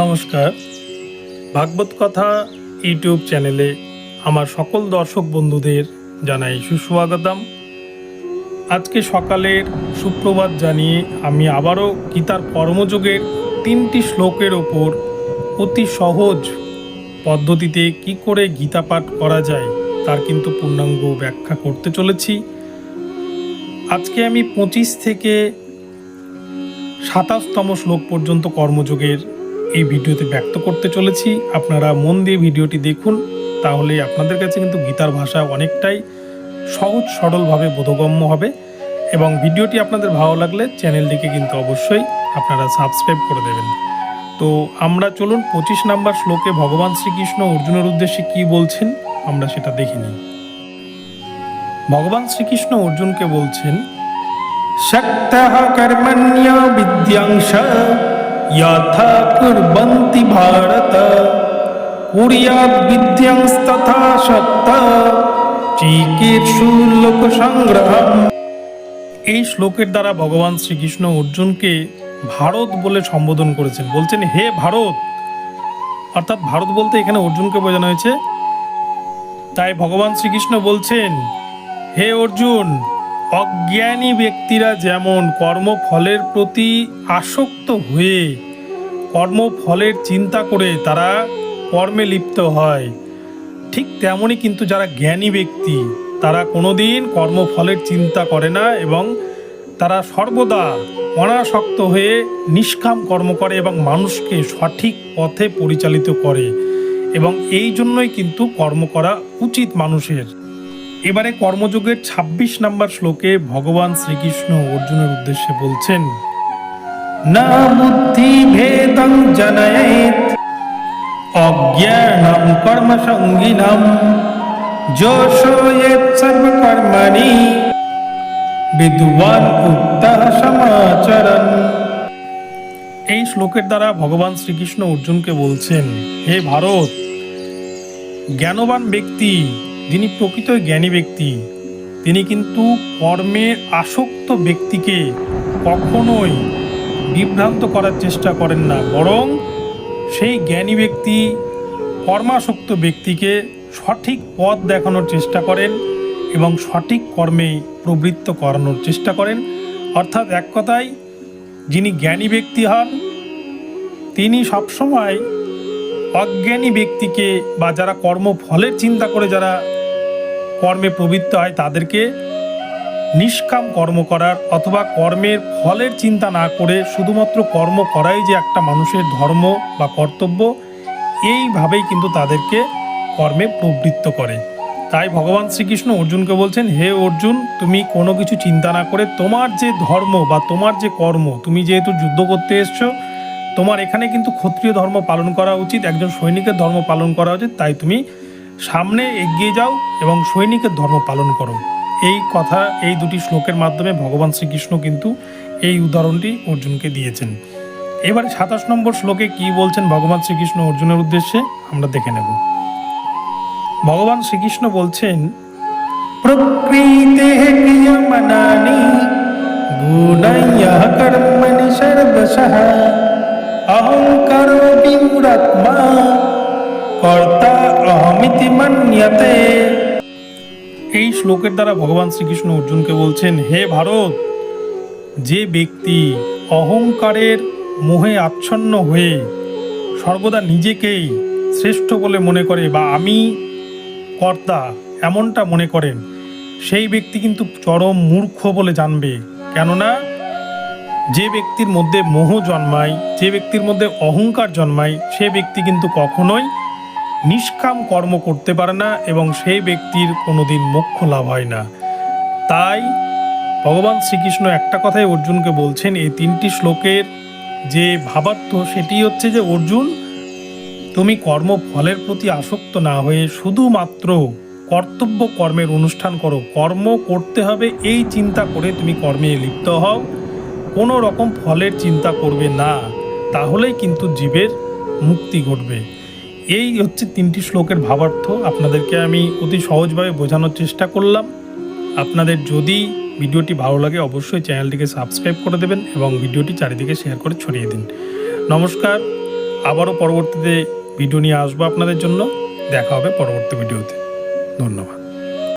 নমস্কার। ভাগবত কথা ইউটিউব চ্যানেলে আমার সকল দর্শক বন্ধুদের জানাই সুস্বাগতম। আজকে সকালের সুপ্রভাত জানিয়ে আমি আবারও গীতার কর্মযোগের তিনটি শ্লোকের ওপর অতি সহজ পদ্ধতিতে কি করে গীতা পাঠ করা যায় তার কিন্তু পূর্ণাঙ্গ ব্যাখ্যা করতে চলেছি। আজকে আমি পঁচিশ থেকে সাতাশতম শ্লোক পর্যন্ত কর্মযোগের এই ভিডিওতে ব্যক্ত করতে চলেছি। আপনারা মন দিয়ে ভিডিওটি দেখুন, তাহলে আপনাদের কাছে কিন্তু গীতার ভাষা অনেকটাই সহজ, সরলভাবে বোধগম্য হবে। এবং ভিডিওটি আপনাদের ভালো লাগলে চ্যানেলটিকে কিন্তু অবশ্যই আপনারা সাবস্ক্রাইব করে দেবেন। তো আমরা চলুন, পঁচিশ নাম্বার শ্লোকে ভগবান শ্রীকৃষ্ণ অর্জুনের উদ্দেশ্যে কি বলছেন, আমরা সেটা দেখে নিই। ভগবান শ্রীকৃষ্ণ অর্জুনকে বলছেন, শক্ত কর্মণ্য বিদ্যাংশ यथा कुर्वन्ति भारत कुर्याद् विद्यांस्तथा शक्त চিকিৎসু লোক সংগ্রহম এই শ্লোকের দ্বারা ভগবান শ্রীকৃষ্ণ অর্জুনকে ভারত বলে সম্বোধন করেছেন বলছেন হে ভারত অর্থাৎ ভারত বলতে এখানে অর্জুনকে বোঝানো হয়েছে তাই ভগবান শ্রীকৃষ্ণ বলছেন হে অর্জুন অজ্ঞানী ব্যক্তিরা যেমন কর্মফলের প্রতি আসক্ত হয়ে কর্মফলের চিন্তা করে তারা কর্মে লিপ্ত হয়, ঠিক তেমনই কিন্তু যারা জ্ঞানী ব্যক্তি, তারা কোনোদিন কর্মফলের চিন্তা করে না এবং তারা সর্বদা অনাসক্ত হয়ে নিষ্কাম কর্ম করে এবং মানুষকে সঠিক পথে পরিচালিত করে এবং এই জন্যই কিন্তু কর্ম করা উচিত মানুষের। এবারে কর্মযোগের ২৬ নম্বর শ্লোকে ভগবান শ্রীকৃষ্ণ অর্জুনের উদ্দেশ্যে বলছেন না বুদ্ধি ভেদং জনয়েত অজ্ঞানম সর্বকর্মাণি, বিদ্বান সমাচরণ। এই শ্লোকের দ্বারা ভগবান শ্রীকৃষ্ণ অর্জুনকে বলছেন, হে ভারত, জ্ঞানবান ব্যক্তি যিনি প্রকৃত জ্ঞানী ব্যক্তি, তিনি কিন্তু কর্মের আসক্ত ব্যক্তিকে কখনোই বিভ্রান্ত করার চেষ্টা করেন না, বরং সেই জ্ঞানী ব্যক্তি কর্মাসক্ত ব্যক্তিকে সঠিক পথ দেখানোর চেষ্টা করেন এবং সঠিক কর্মে প্রবৃত্ত করানোর চেষ্টা করেন। অর্থাৎ এক কথায়, যিনি জ্ঞানী ব্যক্তি হন, তিনি সবসময় অজ্ঞানী ব্যক্তিকে বা যারা কর্মফলের চিন্তা করে, যারা কর্মে প্রবৃত্ত হয়, তাদেরকে নিষ্কাম কর্ম করার অথবা কর্মের ফলের চিন্তা না করে শুধুমাত্র কর্ম করাই যে একটা মানুষের ধর্ম বা কর্তব্য, এইভাবেই কিন্তু তাদেরকে কর্মে প্রবৃত্ত করে। তাই ভগবান শ্রীকৃষ্ণ অর্জুনকে বলছেন, হে অর্জুন, তুমি কোনো কিছু চিন্তা না করে তোমার যে ধর্ম বা তোমার যে কর্ম, তুমি যেহেতু যুদ্ধ করতে এসছো, তোমার এখানে কিন্তু ক্ষত্রিয় ধর্ম পালন করা উচিত, একজন সৈনিকের ধর্ম পালন করা উচিত, তাই তুমি সামনে এগিয়ে যাও এবং সৈনিকের ধর্ম পালন করো। এই কথা এই দুটি শ্লোকের মাধ্যমে ভগবান শ্রীকৃষ্ণ কিন্তু এই উদাহরণটি অর্জুনকে দিয়েছেন। এবারে সাতাশ নম্বর শ্লোকে কি বলছেন ভগবান শ্রীকৃষ্ণ অর্জুনের উদ্দেশ্যে? আমরা দেখে নেব। ভগবান শ্রীকৃষ্ণ বলছেন, প্রকৃতে অহমিতি মান্যতে। এই শ্লোকের দ্বারা ভগবান শ্রীকৃষ্ণ অর্জুনকে বলছেন, হে ভারত, যে ব্যক্তি অহংকারের মোহে আচ্ছন্ন হয়ে সর্বদা নিজেকেই শ্রেষ্ঠ বলে মনে করে বা আমি কর্তা এমনটা মনে করেন, সেই ব্যক্তি কিন্তু চরম মূর্খ বলে জানবে। কেননা, যে ব্যক্তির মধ্যে মোহ জন্মায়, যে ব্যক্তির মধ্যে অহংকার জন্মায়, সে ব্যক্তি কিন্তু কখনোই নিষ্কাম কর্ম করতে পারে না এবং সেই ব্যক্তির কোনোদিন মোক্ষ লাভ হয় না। তাই ভগবান শ্রীকৃষ্ণ একটা কথাই অর্জুনকে বলছেন, এই তিনটি শ্লোকের যে ভাবার্থ সেটি হচ্ছে যে, অর্জুন, তুমি কর্মফলের প্রতি আসক্ত না হয়ে শুধুমাত্র কর্তব্য কর্মের অনুষ্ঠান করো। কর্ম করতে হবে, এই চিন্তা করে তুমি কর্মে লিপ্ত হও। কোনো রকম ফলের চিন্তা করবে না, তাহলেই কিন্তু জীবের মুক্তি ঘটবে। এই হচ্ছে তিনটি শ্লোকের ভাবার্থ। আপনাদেরকে আমি অতি সহজভাবে বোঝানোর চেষ্টা করলাম। আপনাদের যদি ভিডিওটি ভালো লাগে, অবশ্যই চ্যানেলটিকে সাবস্ক্রাইব করে দেবেন এবং ভিডিওটি চারিদিকে শেয়ার করে ছড়িয়ে দিন। নমস্কার, আবারও পরবর্তীতে ভিডিও নিয়ে আসব আপনাদের জন্য। দেখা হবে পরবর্তী ভিডিওতে। ধন্যবাদ।